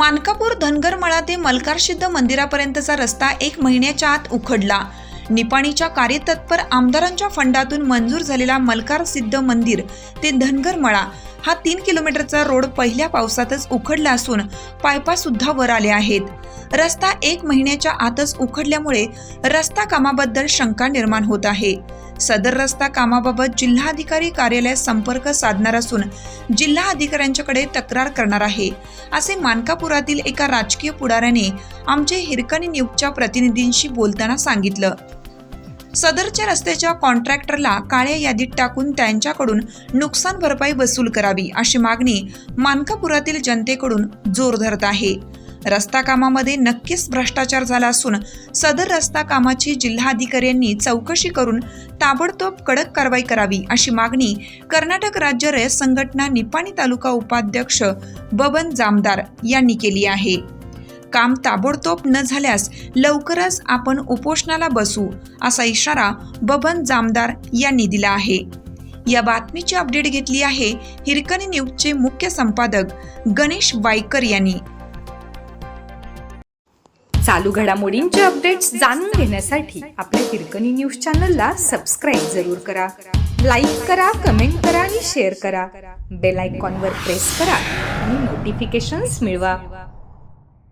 मानकापूर धनगरमळा ते मलकारसिद्ध मंदिरापर्यंतचा रस्ता एक महिन्याच्या आत उखडला. निपाणीच्या कार्यतत्पर आमदारांच्या फंडातून मंजूर झालेला मलकार सिद्ध मंदिर ते धनगर मळा हा तीन किलोमीटरचा रोड पहिल्या पावसातच उखडला असून पायपा सुद्धा वर आले आहेत. रस्ता एक महिन्याच्या आतच उखडल्यामुळे रस्ता कामाबद्दल शंका निर्माण होत आहे. सदर रस्ता कामाबाबत जिल्हाधिकारी कार्यालयात संपर्क साधणार असून जिल्हा अधिकाऱ्यांच्याकडे तक्रार करणार आहे. असे मानकापुरातील एका राजकीय पुढाऱ्याने आमचे हिरकणी न्यूजच्या प्रतिनिधींशी बोलताना सांगितलं. सदरच्या रस्त्याच्या कॉन्ट्रॅक्टरला काळ्या यादीत टाकून त्यांच्याकडून नुकसान भरपाई वसूल करावी अशी मागणी मानकापुरातील जनतेकडून जोर धरत आहे. रस्ता कामामध्ये नक्कीच भ्रष्टाचार झाला असून सदर रस्ता कामाची जिल्हाधिकाऱ्यांनी चौकशी करून ताबडतोब कडक कारवाई करावी अशी मागणी कर्नाटक राज्य रयत संघटना निपाणी तालुका उपाध्यक्ष बबन जामदार यांनी केली आहे. काम ताबडतोब न झाल्यास लवकरच आपण उपोषणाला बसू असा इशारा बबन जामदार यांनी दिला आहे. या बातमीची अपडेट घेतली आहे हिरकणी न्यूजचे मुख्य संपादक गणेश वायकर यांनी. चालू घडामोडींचे अपडेट्स जाणून घेण्यासाठी आपल्या हिरकणी न्यूज चॅनलला सबस्क्राईब जरूर करा. लाईक करा कमेंट करा आणि शेअर करा. बेल आयकॉनवर प्रेस करा आणि नोटिफिकेशन्स मिळवा.